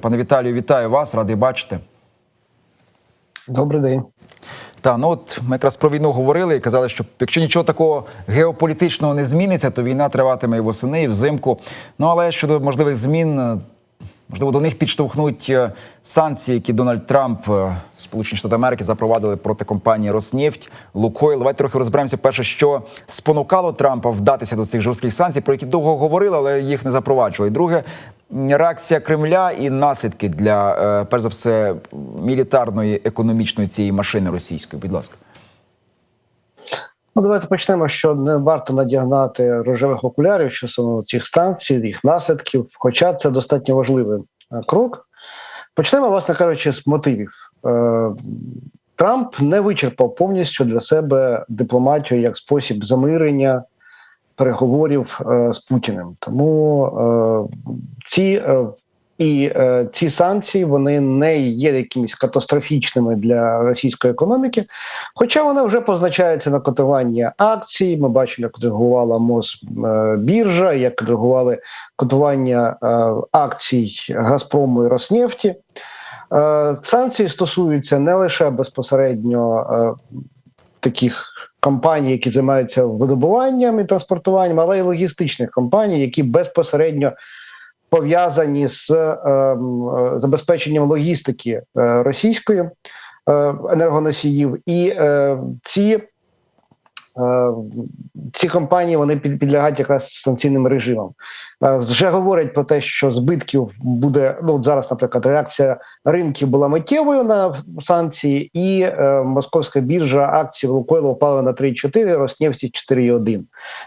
Пане Віталію, вітаю вас, радий бачити. Добрий день. Та ну от ми якраз про війну говорили і казали, що якщо нічого такого геополітичного не зміниться, то війна триватиме і восени, і взимку. Ну але щодо можливих змін, можливо, до них підштовхнуть е, санкції, які Дональд Трамп, е, Сполучені Штати Америки, запровадили проти компанії Роснефть, Лукойл. Давайте трохи розберемося. Перше, що спонукало Трампа вдатися до цих жорстких санкцій, про які довго говорили, але їх не запроваджували. Друге. Реакція Кремля і наслідки для е, перш за все мілітарної економічної цієї машини російської. Будь ласка. Ну, давайте почнемо, що не варто надягнати рожевих окулярів стосовно цих станцій, їх наслідків, хоча це достатньо важливий е, крок. Почнемо, власне кажучи, з мотивів. Е, Трамп не вичерпав повністю для себе дипломатію як спосіб замирення переговорів е, з Путіним. Тому ці і е, ці санкції вони не є якимись катастрофічними для російської економіки, хоча вони вже позначаються на котування акцій. Ми бачимо, як реагувала Мосбіржа, як реагували котування е, акцій Газпрому і Роснефті. Е, санкції стосуються не лише безпосередньо е, таких компаній, які займаються видобуванням і транспортуванням, але й логістичних компаній, які безпосередньо пов'язані з е, е, забезпеченням логістики е, російської е, енергоносіїв, і ці. Ці компанії вони підлягають якраз санкційним режимам. Вже говорять про те, що збитків буде ну зараз, наприклад, реакція ринків була миттєвою на санкції, і е, московська біржа акцій Лукойла впала на 3,4, Роснефті 4,1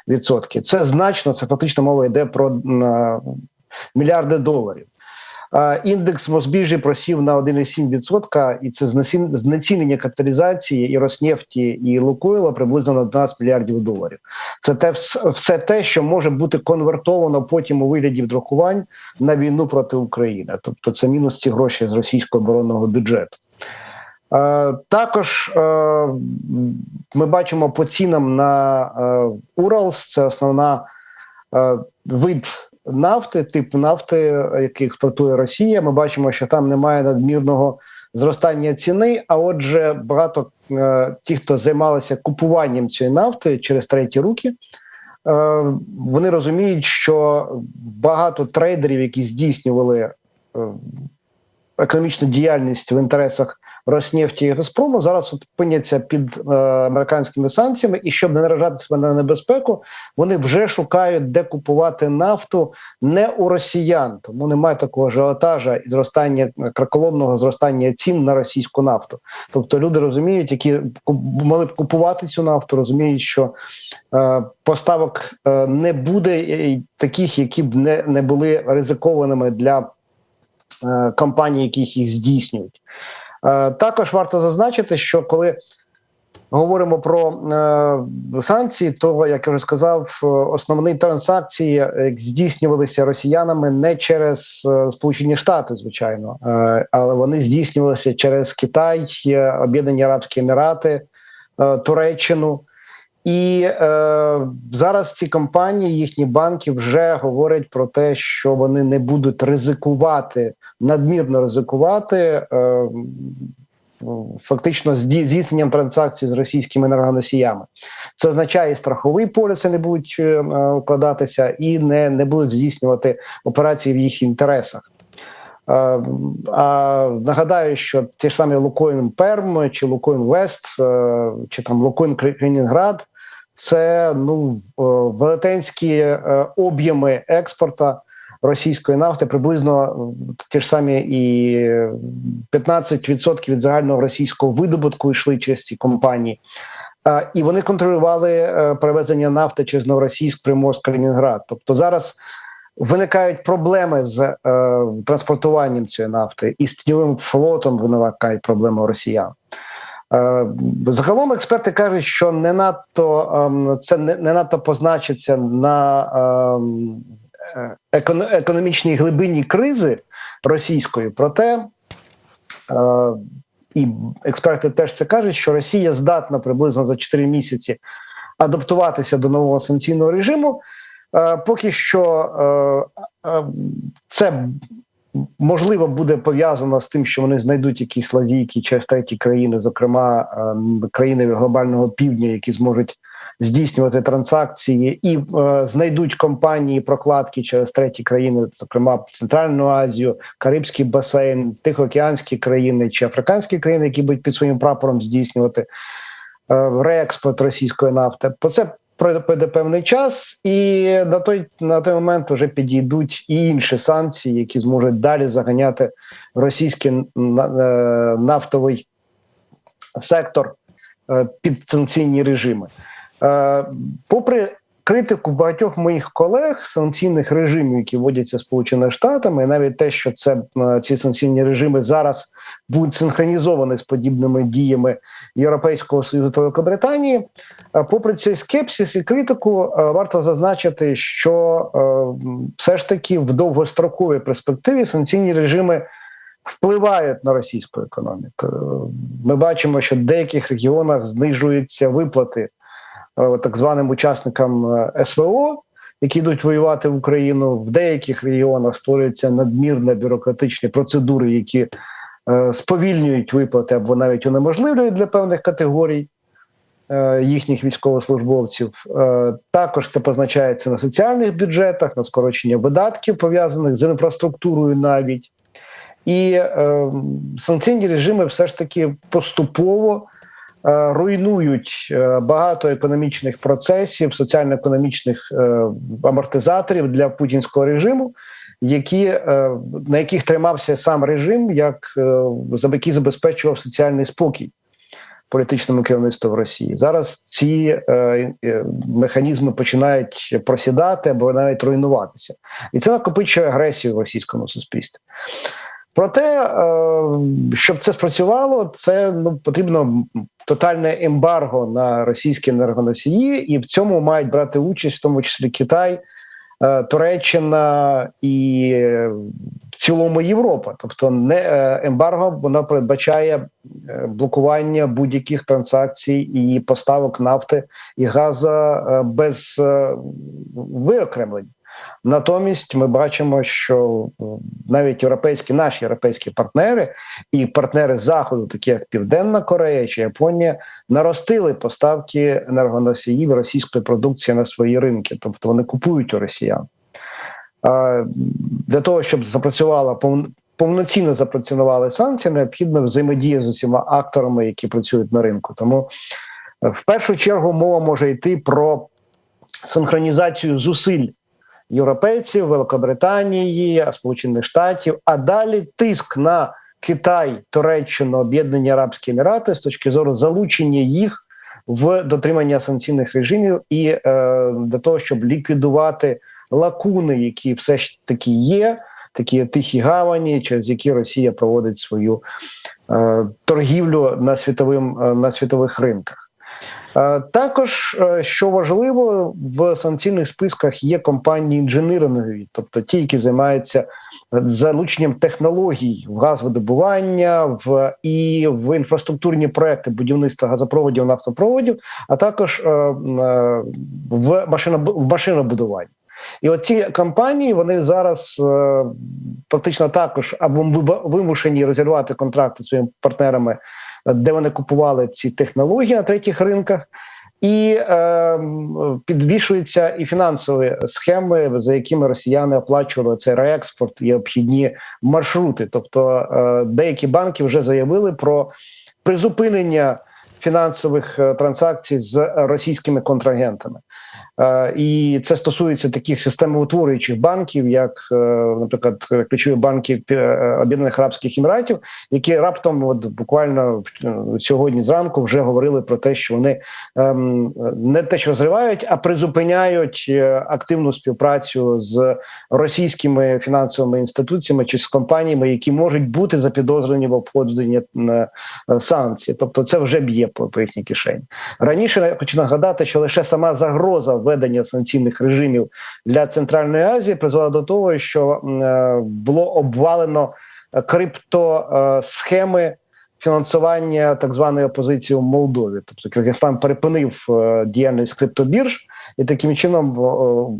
відсотки. Це значно, це фактично мова йде про мільярди доларів. Індекс Мосбіржі просів на 1,7%, і це знецінення капіталізації і Роснефті, і Лукойла приблизно на 12 мільярдів доларів. Це те все те, що може бути конвертовано потім у вигляді вдрахувань на війну проти України. Тобто, це мінус ці гроші з російського оборонного бюджету. Також ми бачимо по цінам на Уралс, це основна вид нафти, тип нафти, який експортує Росія. Ми бачимо, що там немає надмірного зростання ціни. А отже, багато е, ті, хто займалися купуванням цієї нафти через треті руки. е, Вони розуміють, що багато трейдерів, які здійснювали е, економічну діяльність в інтересах Роснефті і Газпрому, зараз опиняться під е, американськими санкціями, і щоб не наражати себе на небезпеку, вони вже шукають, де купувати нафту не у росіян, тому немає такого ажіотажа і зростання краколомного зростання цін на російську нафту. Тобто люди розуміють, які мали б купувати цю нафту, розуміють, що е, поставок е, не буде е, таких, які б не, не були ризикованими для е, компаній, яких їх здійснюють. Е, Також варто зазначити, що коли говоримо про е, санкції, то як я вже сказав, е, основні транзакції здійснювалися росіянами не через Сполучені Штати, звичайно, але вони здійснювалися через Китай, Об'єднані Арабські Емірати, Туреччину. І е, зараз ці компанії, їхні банки вже говорять про те, що вони не будуть ризикувати, надмірно ризикувати, е, фактично зді- здійсненням транзакцій з російськими енергоносіями. Це означає, і страхові поліси не будуть е, е, укладатися і не, не будуть здійснювати операції в їх інтересах. Е, А нагадаю, що ті ж самі Лукоін Перм чи Лукоін Вест, чи там Лукоін Калінінград це ну е, велетенські е, об'єми експорту російської нафти, приблизно е, ті ж самі і 15% від загального російського видобутку йшли через ці компанії. І вони контролювали перевезення нафти через Новоросійськ, Приморськ, Калінінград. Тобто зараз виникають проблеми з е, транспортуванням цієї нафти і з тіньовим флотом виникають проблеми росіян. Е, Загалом експерти кажуть, що не надто ем, це не, надто позначиться на ем, е, економ- економічній глибині кризи російської. Проте е, і експерти теж це кажуть, що Росія здатна приблизно за 4 місяці адаптуватися до нового санкційного режиму. Поки що це можливо буде пов'язано з тим, що вони знайдуть якісь лазійки через треті країни, зокрема е, країни глобального півдня, які зможуть здійснювати транзакції, і е, знайдуть компанії прокладки через треті країни, зокрема Центральну Азію, Карибський басейн, Тихоокеанські країни чи африканські країни, які будуть під своїм прапором здійснювати е, реекспорт російської нафти. По це пройде певний час, і на той на той момент вже підійдуть і інші санкції, які зможуть далі заганяти російський е, нафтовий сектор е, під санкційні режими. Е, Попри критику багатьох моїх колег санкційних режимів, які вводяться Сполученими Штатами, і навіть те, що це е, ці санкційні режими зараз будуть синхронізовані з подібними діями Європейського Союзу та Великобританії. Е, Попри цей скепсис і критику, е, варто зазначити, що все ж таки в довгостроковій перспективі санкційні режими впливають на російську економіку. Ми бачимо, що в деяких регіонах знижуються виплати так званим учасникам е, СВО. Які йдуть воювати в Україну в деяких регіонах створюються надмірні бюрократичні процедури, які е, сповільнюють виплати або навіть унеможливлюють для певних категорій е, їхніх військовослужбовців. Е, Також це позначається на соціальних бюджетах, на скорочення видатків, пов'язаних з інфраструктурою навіть. І е, санкційні режими все ж таки поступово е, руйнують е, багато економічних процесів, соціально-економічних е, амортизаторів для путінського режиму, які, е, на яких тримався сам режим, як е, який забезпечував соціальний спокій політичному керівництву в Росії. Зараз ці е, е, механізми починають просідати або навіть руйнуватися, і це накопичує агресію в російському суспільстві. Проте, е, щоб це спрацювало, це ну потрібно тотальне ембарго на російські енергоносії, і в цьому мають брати участь, в тому числі Китай, е, Туреччина і е, в цілому Європа. Тобто, не ембарго воно передбачає блокування будь-яких транзакцій і поставок нафти і газа без виокремлень. Натомість ми бачимо, що е, навіть європейські наші європейські партнери і партнери заходу, такі як Південна Корея чи Японія, наростили поставки енергоносіїв російської продукції на свої ринки, тобто вони купують у росіян. Для того щоб запрацювала повн- повноцінно запрацювали санкції, необхідна взаємодія з усіма акторами, які працюють на ринку. Тому е, в першу чергу мова може йти про синхронізацію зусиль європейців, Великобританії, Сполучених Штатів, а далі тиск на Китай, Туреччину, Об'єднані Арабські Емірати з точки зору залучення їх в дотримання санкційних режимів і е, для того, щоб ліквідувати лакуни, які все ж таки є, такі тихі гавані, через які Росія проводить свою е, торгівлю на світовим е, на світових ринках. Е, Також, е, що важливо, в санкційних списках є компанії інженерингові, тобто ті, які займаються залученням технологій в газовидобування, в і в інфраструктурні проекти будівництва газопроводів, нафтопроводів, а також е, в машиноб- машинобудуванні. І оці компанії вони зараз е, фактично також або вимушені розірвати контракти своїми партнерами де вони купували ці технології на третіх ринках, і е, підвішуються і фінансові схеми, за якими росіяни оплачували цей реекспорт і обхідні маршрути. Тобто е, деякі банки вже заявили про призупинення фінансових е, транзакцій з російськими контрагентами. Е, І це стосується таких системоутворюючих банків, як, е, наприклад, ключові банки е, Об'єднаних Арабських Еміратів, які раптом, от буквально сьогодні зранку, вже говорили про те, що вони ем, не те, що розривають, а призупиняють активну співпрацю з російськими фінансовими інституціями чи з компаніями, які можуть бути запідозрені в обходженні санкцій. Тобто, це вже б'є по, їхній кишені. Раніше я хочу нагадати, що лише сама загроза введення санкційних режимів для Центральної Азії призвело до того, що е, було обвалено криптосхеми фінансування так званої опозиції у Молдові. Тобто Киргизстан перепинив е, діяльність криптобірж, і таким чином о,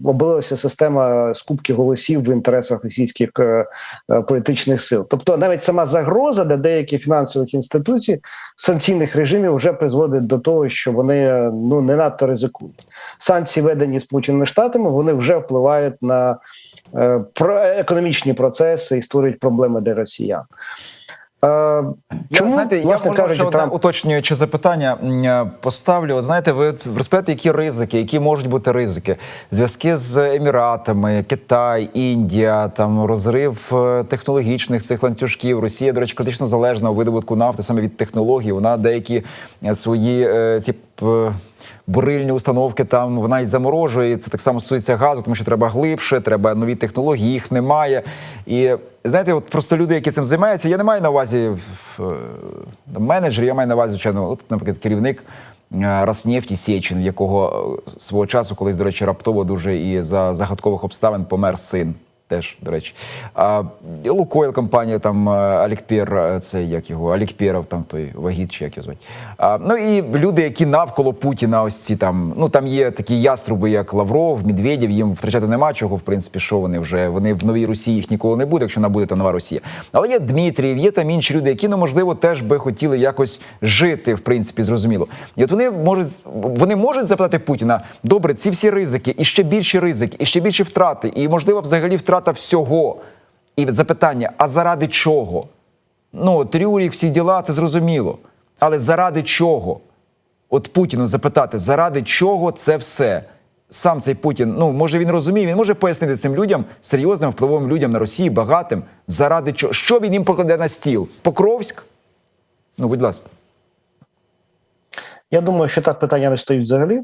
обилася система скупки голосів в інтересах російських е, е, політичних сил. Тобто, навіть сама загроза для деяких фінансових інституцій санкційних режимів вже призводить до того, що вони е, ну не надто ризикують. Санкції, введені Сполученими Штатами, вони вже впливають на е, економічні процеси і створюють проблеми для росіян. Е, Я, чому, знаєте, я можу ще кажучи, одне Трамп уточнююче запитання е, поставлю. От Знаєте, ви розповідаєте, які ризики, які можуть бути ризики? Зв'язки з Еміратами, Китай, Індія, там розрив е, технологічних цих ланцюжків. Росія, до речі, критично залежна у видобутку нафти саме від технологій. Вона деякі свої ці. Бурильні установки там вона й заморожує. Це так само стосується газу, тому що треба глибше, треба нові технології, їх немає. І знаєте, от просто люди, які цим займаються, я не маю на увазі е, менеджер, я маю на увазі, звичайно, от, наприклад, керівник е, Роснефті Сєчин, якого е, свого часу, колись, до речі, раптово дуже і за загадкових обставин помер син. Теж, до речі. А Лукойл компанія, там е, Алікпір, е, це як його, Алікпіров, там той вагіт, чи як його звати. А, ну і люди, які навколо Путіна, ось ці там, ну там є такі яструби, як Лавров, Медведєв, їм втрачати нема чого, в принципі, що вони вже. Вони в новій Росії їх ніколи не буде, якщо вона буде та нова Росія. Але є Дмитрієв, є там інші люди, які, ну, можливо, теж би хотіли якось жити, в принципі, зрозуміло. І от вони можуть, вони можуть запитати Путіна, добре, ці всі ризики, і ще більші ризики, і ще більші втрати, і, можливо, взагалі втрата всього. І запитання: а заради чого? Ну, от Рюрік, всі діла, це зрозуміло. Але заради чого? От Путіну запитати, заради чого це все? Сам цей Путін, ну може він розуміє, він може пояснити цим людям, серйозним впливовим людям на Росії, багатим, заради чого? Що він їм покладе на стіл? Покровськ? Ну, будь ласка. Я думаю, що так питання не стоїть взагалі.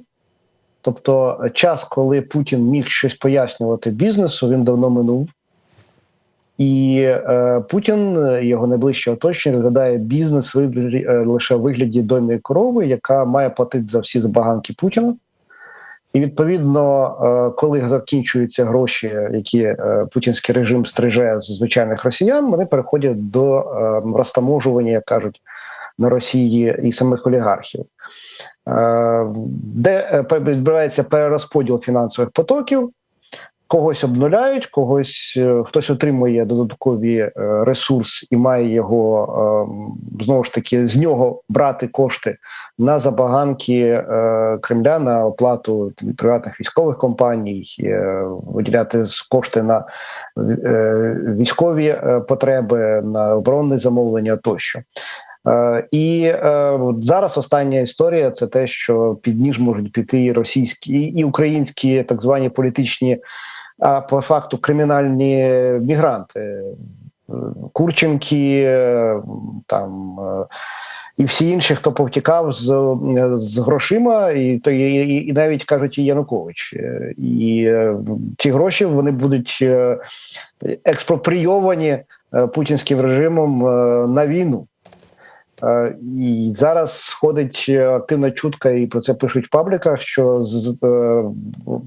Тобто, час, коли Путін міг щось пояснювати бізнесу, він давно минув. І е, Путін, е, його найближче оточення, розглядає бізнес е, лише в вигляді дойної корови, яка має платити за всі забаганки Путіна. І відповідно, е, коли закінчуються гроші, які е, путінський режим стриже з звичайних росіян, вони переходять до е, розтаможування, як кажуть, на Росії і самих олігархів. Е, де е, відбувається перерозподіл фінансових потоків, когось обнуляють, когось е, хтось отримує додаткові ресурс і має його е, знову ж таки з нього брати кошти на забаганки Кремля на оплату приватних військових компаній, виділяти кошти на військові потреби, на оборонне замовлення тощо. Е, І е, зараз остання історія це те, що під ніж можуть піти і російські і українські так звані політичні, а по факту кримінальні мігранти, Е, Курченки, там. І всі інші, хто повтікав з, з грошима, і то і, і, навіть кажуть, і Янукович. І ці гроші вони будуть експропрійовані путінським режимом на війну. Е, І зараз сходить е, активна чутка, і про це пишуть в пабліках, що е,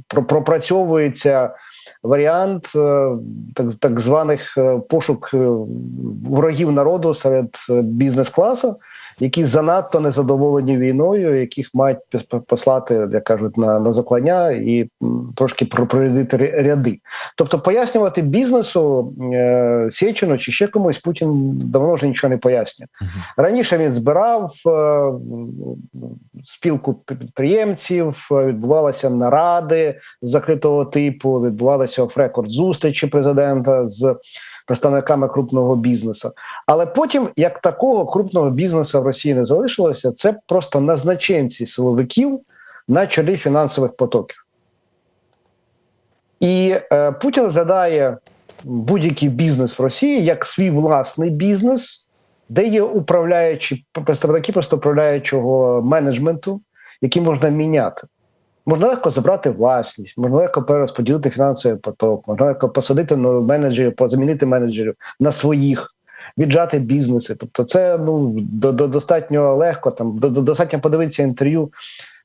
про- пропрацьовується варіант так, так званих пошук ворогів народу серед бізнес-класу, які занадто незадоволені війною, яких мають послати, як кажуть, на, на заклання і трошки прорядити ря- ряди. Тобто пояснювати бізнесу е, Сєчину чи ще комусь Путін давно вже нічого не пояснює. Раніше він збирав е, спілку підприємців, е, відбувалися наради закритого типу, відбувалися оф-рекорд зустрічі президента з представниками крупного бізнесу. Але потім, як такого крупного бізнесу в Росії не залишилося, це просто назначенці силовиків на чолі фінансових потоків. І е, Путін розглядає будь-який бізнес в Росії як свій власний бізнес, де є управляючі представники просто управляючого менеджменту, які можна міняти. Можна легко забрати власність, можна легко перерозподілити фінансовий поток, можна легко посадити нових менеджерів, позамінити менеджерів на своїх, віджати бізнеси. Тобто, це ну до, до достатньо легко. Там до, до достатньо подивитися інтерв'ю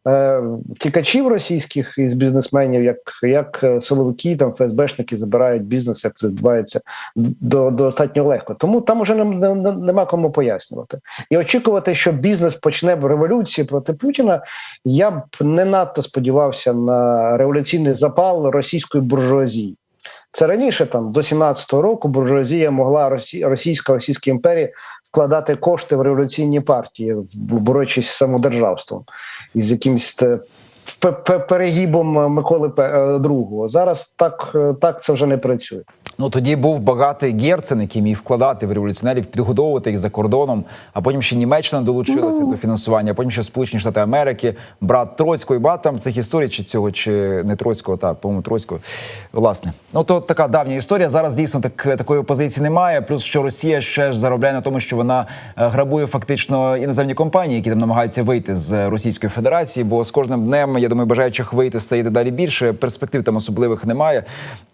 е, втікачів російських із бізнесменів, як, як е, силовики, там ФСБшники забирають бізнес, як це відбувається до, достатньо легко. Тому там нем- нем- нема кому пояснювати. І очікувати, що бізнес почне революції проти Путіна, я б не надто сподівався на революційний запал російської буржуазії. Це раніше, там до 17-го року, буржуазія могла Росі... російська Російська імперія вкладати кошти в революційні партії, борючись з самодержавством з якимось пе- перегибом Миколи Пе- е, II. Зараз так, е, так це вже не працює. Ну тоді був багатий Герцен, який міг вкладати в революціонерів, підгодовувати їх за кордоном. А потім ще Німеччина долучилася до фінансування. а Потім ще Сполучені Штати Америки, брат Троцького і багато там цих історій, чи цього, чи не Троцького, та по-моєму Троцького. Власне, ну то така давня історія. Зараз дійсно так такої опозиції немає. Плюс що Росія ще ж заробляє на тому, що вона е, грабує фактично іноземні компанії, які там намагаються вийти з Російської Федерації. Бо з кожним днем я думаю, бажаючих вийти стає дедалі більше. Перспектив там особливих немає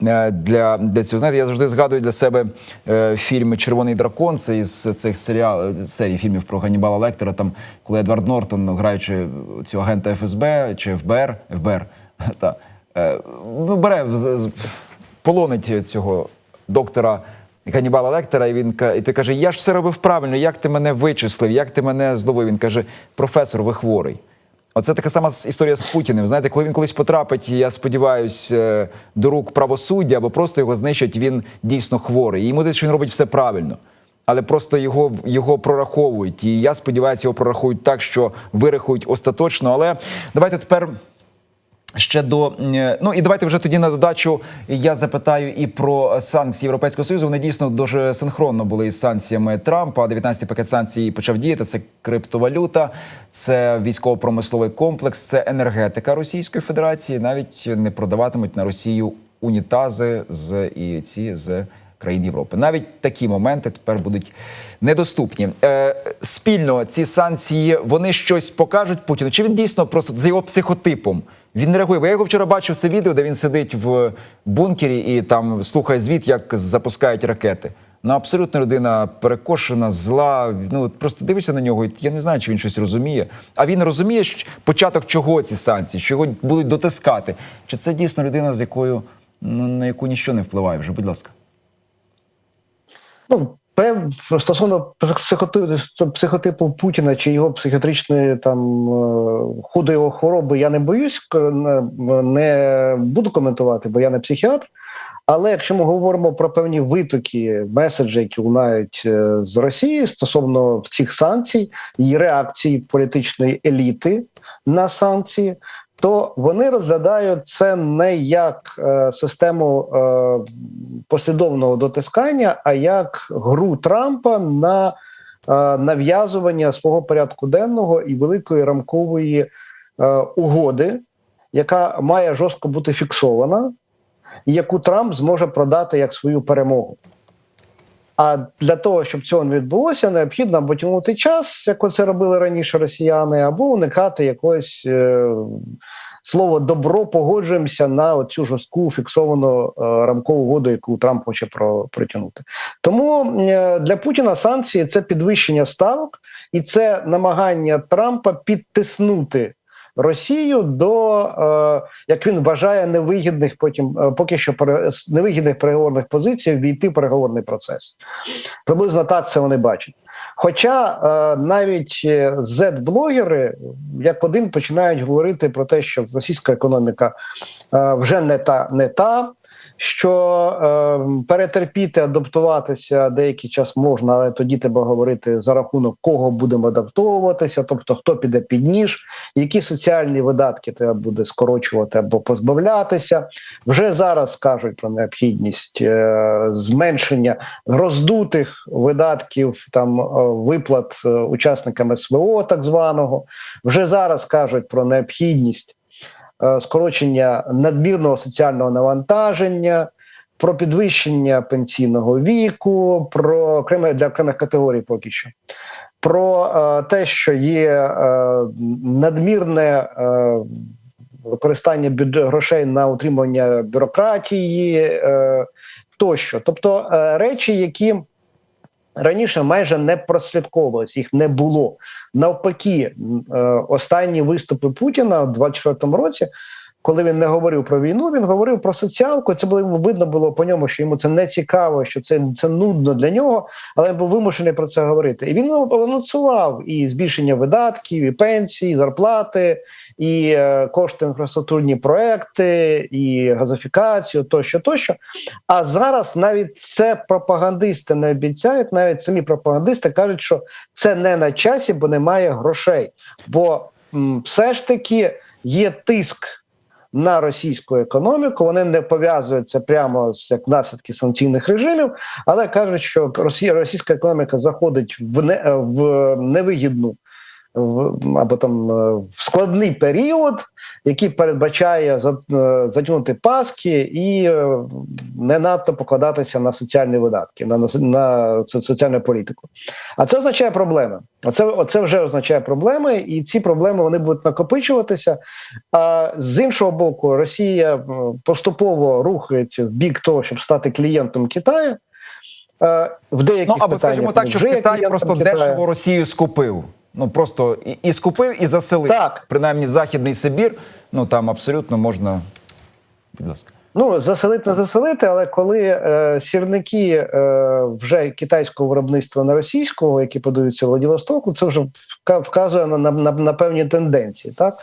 е, для, для цього. Знаєте, я завжди згадую для себе е, фільм Червоний дракон. Це із цих серіал серій фільмів про Ганнібала Лектора. Там коли Едвард Нортон, граючи цього агента ФСБ чи ФБР, ФБР, та е, ну бере полонить цього доктора. Ганнібала Лектора, і він і той каже: Я ж все робив правильно, як ти мене вичислив, як ти мене зловив? Він каже: професор, ви хворий. Оце така сама історія з Путіним. Знаєте, коли він колись потрапить, я сподіваюся, до рук правосуддя або просто його знищать, він дійсно хворий. Йому здається, що він робить все правильно. Але просто його, його прораховують. І я сподіваюся, його прорахують так, що вирахують остаточно. Але давайте тепер. Ще до е, ну і давайте вже тоді на додачу. Я запитаю і про санкції Європейського союзу. Вони дійсно дуже синхронно були із санкціями Трампа. 19-й пакет санкцій почав діяти. Це криптовалюта, це військово-промисловий комплекс, це енергетика Російської Федерації. Навіть не продаватимуть на Росію унітази з і ці з країн Європи. Навіть такі моменти тепер будуть недоступні. Е, спільно ці санкції вони щось покажуть Путіну. Чи він дійсно просто за його психотипом? Він не реагує. Бо я його вчора бачив це відео, де він сидить в бункері і там слухає звіт, як запускають ракети. Ну, абсолютно людина перекошена, зла. Ну просто дивишся на нього. і Я не знаю, чи він щось розуміє. А він розуміє що- початок чого ці санкції, що його будуть дотискати. Чи це дійсно людина, з якою ну, на яку нічого не впливає вже? Будь ласка. Ну, стосовно психотипу, Путіна чи його психіатричної там е, його хвороби, я не боюсь, не- не буду коментувати, бо я не психіатр. Але якщо ми говоримо про певні витоки, меседжі, які лунають е, з Росії стосовно цих санкцій і реакції політичної еліти на санкції, то вони розглядають це не як е, систему е, послідовного дотискання, а як гру Трампа на е, нав'язування свого порядку денного і великої рамкової е, угоди, яка має жорстко бути фіксована, і яку Трамп зможе продати як свою перемогу. А для того, щоб цього не відбулося, необхідно або тягнути час, як це робили раніше росіяни, або уникати якогось е, слово добро, погоджуємося на цю жорстку фіксовану е, рамкову угоду, яку Трамп хоче про, притягнути. Тому е, для Путіна санкції це підвищення ставок, і це намагання Трампа підтиснути. Росію до, е, як він вважає, невигідних потім е, поки що пере- невигідних переговорних позицій війти в переговорний процес. Приблизно так це вони бачать. Хоча е, навіть Z-блогери як один починають говорити про те, що російська економіка вже не та, не та. Що е, перетерпіти, адаптуватися деякий час можна, але тоді треба говорити за рахунок кого будемо адаптовуватися, тобто хто піде під ніж, які соціальні видатки треба буде скорочувати або позбавлятися. Вже зараз кажуть про необхідність е, зменшення роздутих видатків там е, виплат е, учасникам СВО, так званого. Вже зараз кажуть про необхідність скорочення надмірного соціального навантаження. Про підвищення пенсійного віку, про окреме для окремих категорій поки що, про е, те, що є е, надмірне е, використання грошей на утримання бюрократії е, тощо. Тобто е, речі, які раніше майже не прослідковувалось, їх не було. Навпаки, е, останні виступи Путіна в 24-му році. Коли він не говорив про війну, він говорив про соціалку. Це було видно було по ньому, що йому це не цікаво, що це, це нудно для нього, але він був вимушений про це говорити. І він анонсував і збільшення видатків, і пенсії, і зарплати, і е, кошти інфраструктурні проекти, і газифікацію, тощо, тощо. А зараз навіть це пропагандисти не обіцяють, навіть самі пропагандисти кажуть, що це не на часі, бо немає грошей. Бо м, все ж таки є тиск на російську економіку. Вони не пов'язуються прямо з як наслідки санкційних режимів, але кажуть, що Росія, російська економіка заходить в не в невигідну. Або там е, в складний період, який передбачає е, затягнути паски і е, не надто покладатися на соціальні видатки, на, на, соціальну політику. А це означає проблеми. Оце, оце вже означає проблеми, і ці проблеми вони будуть накопичуватися. А з іншого боку, Росія поступово рухається в бік того, щоб стати клієнтом Китаю. В деяких Ну або питаннях скажімо так, що Китай просто Китаю. дешево Росію скупив. Ну просто і, і скупив, і заселив. Так. Принаймні, Західний Сибір, ну там абсолютно можна. Будь ласка. Ну, заселити не заселити, але коли е, сірники е, вже китайського виробництва на російського, які подаються в Владивостоку, це вже вказує на, на, на, певні тенденції. Так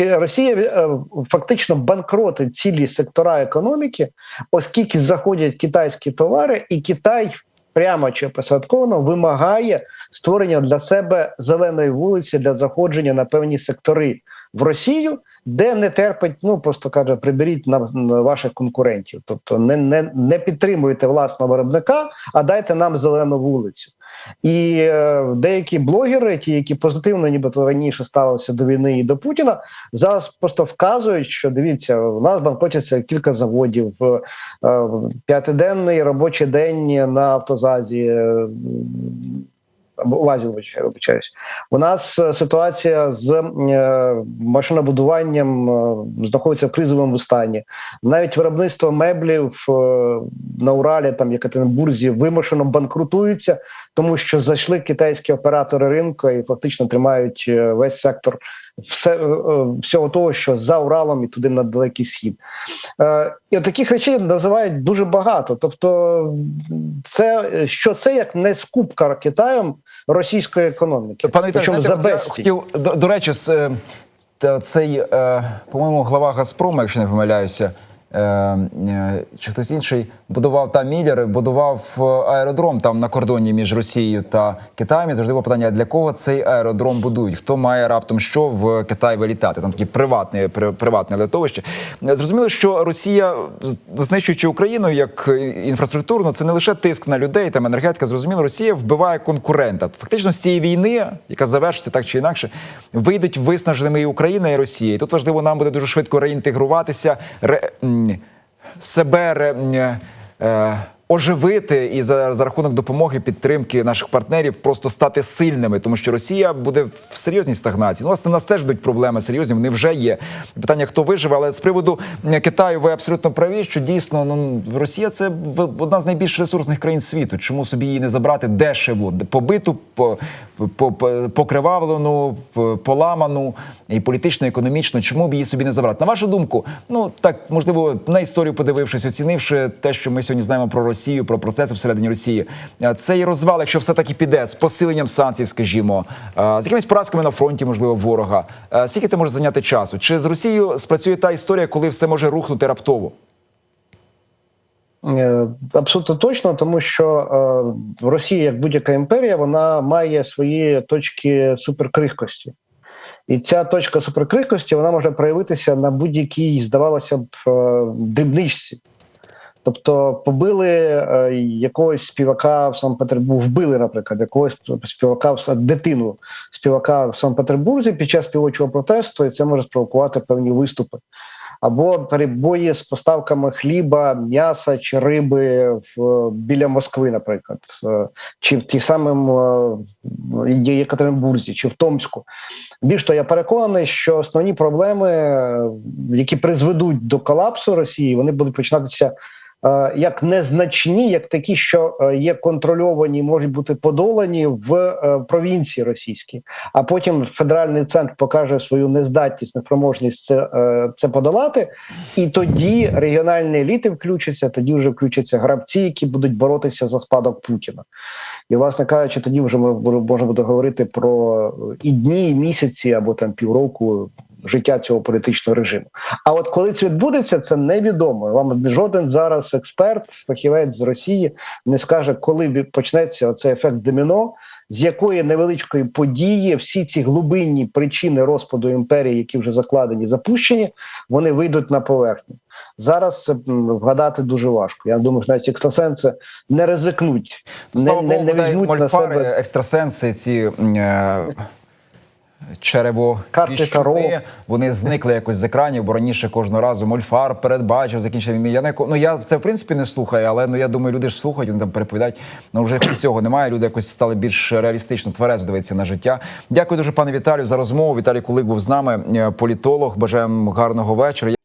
Е, Росія е, фактично банкротить цілі сектора економіки, оскільки заходять китайські товари, і Китай прямо чи посадковано вимагає створення для себе зеленої вулиці для заходження на певні сектори в Росію, де не терпить, ну просто каже, приберіть на ваших конкурентів. Тобто не, не, не підтримуйте власного виробника, а дайте нам зелену вулицю. І е, деякі блогери, ті, які позитивно, нібито раніше ставилися до війни і до Путіна, зараз просто вказують, що дивіться, у нас банкротяться кілька заводів, е, п'ятиденний робочий день на автозазі. е, або у Азії, вибач- вибачаюсь. У нас е, ситуація з машинобудуванням знаходиться в кризовому стані. Навіть виробництво меблів на Уралі, там Екатеринбурзі, вимушено банкрутується, тому що зайшли китайські оператори ринку і фактично тримають е, весь сектор все, е, е, всього того, що за Уралом і туди на далекий схід. І от таких речей називають дуже багато. Тобто, це що це як не скупка Китаєм російської економіки, Пане Віталій, за я хотів до, до речі, з, цей, по-моєму, глава Газпрому, якщо не помиляюся, чи хтось інший будував там міллери, будував е, аеродром там на кордоні між Росією та Китаєм. І завжди було питання: для кого цей аеродром будують? Хто має раптом що в Китай вилітати? Там таке приватне, приватне литовище. Зрозуміло, що Росія, знищуючи Україну як інфраструктурно, це не лише тиск на людей, там енергетика. Зрозуміло, Росія вбиває конкурента. Фактично з цієї війни, яка завершиться так чи інакше, вийдуть виснаженими і Україна, і Росія. І тут важливо нам буде дуже швидко реінтегруватися, ре, себе е, оживити і за, за рахунок допомоги підтримки наших партнерів просто стати сильними, тому що Росія буде в серйозній стагнації. Ну, власне, у нас теж будуть проблеми серйозні. Вони вже є. Питання, хто виживе, але з приводу Китаю, ви абсолютно праві, що дійсно ну Росія це в- одна з найбільш ресурсних країн світу. Чому собі її не забрати дешево, побиту, по, по, по, покривавлену, поламану і політично, економічно. Чому б її собі не забрати? На вашу думку, ну так можливо, на історію подивившись, оцінивши те, що ми сьогодні знаємо про Росію, про процеси всередині Росії, е, цей розвал, якщо все таки піде з посиленням санкцій, скажімо, е, з якимись поразками на фронті, можливо, ворога. е, Скільки це може зайняти часу? Чи з Росією спрацює та історія, коли все може рухнути раптово? Абсолютно точно, тому що Росія, як будь-яка імперія, вона має свої точки суперкрихкості. І ця точка суперкрихкості вона може проявитися на будь-якій, здавалося б, дрібничці. Тобто побили е, якогось співака в Санкт-Петербурзі, вбили, наприклад, якогось співака в дитину співака в Санкт-Петербурзі під час співочого протесту, і це може спровокувати певні виступи. Або перебої з поставками хліба, м'яса чи риби в біля Москви, наприклад, чи в тих самим е, Єкатеринбурзі, чи в Томську. Більш того, я переконаний, що основні проблеми, які призведуть до колапсу Росії, вони будуть починатися як незначні, як такі, що е, є контрольовані, можуть бути подолані в е, провінції російській. А потім федеральний центр покаже свою нездатність, неспроможність це, е, це подолати, і тоді регіональні еліти включаться. Тоді вже включаться гравці, які будуть боротися за спадок Путіна. І, власне кажучи, тоді вже ми можна буде говорити про е, і дні, і місяці або там півроку життя цього політичного режиму. А от коли це відбудеться, це невідомо. Вам жоден зараз експерт, фахівець з Росії не скаже, коли почнеться оцей ефект доміно, з якої невеличкої події всі ці глибинні причини розпаду імперії, які вже закладені, запущені, вони вийдуть на поверхню. Зараз це вгадати дуже важко. Я думаю, що навіть екстрасенси не ризикнуть, не, Слава не, не візьмуть на себе екстрасенси, ці е, черево Таро. вони зникли якось з екранів, бо раніше кожного разу мольфар передбачив закінчення війни. Я не ну я це в принципі не слухаю, але ну я думаю, люди ж слухають, вони там переповідають. Ну вже цього немає. Люди якось стали більш реалістично тверезо дивитися на життя. Дякую дуже, пане Віталію, за розмову. Віталій Кулик був з нами, е, політолог. Бажаємо гарного вечора.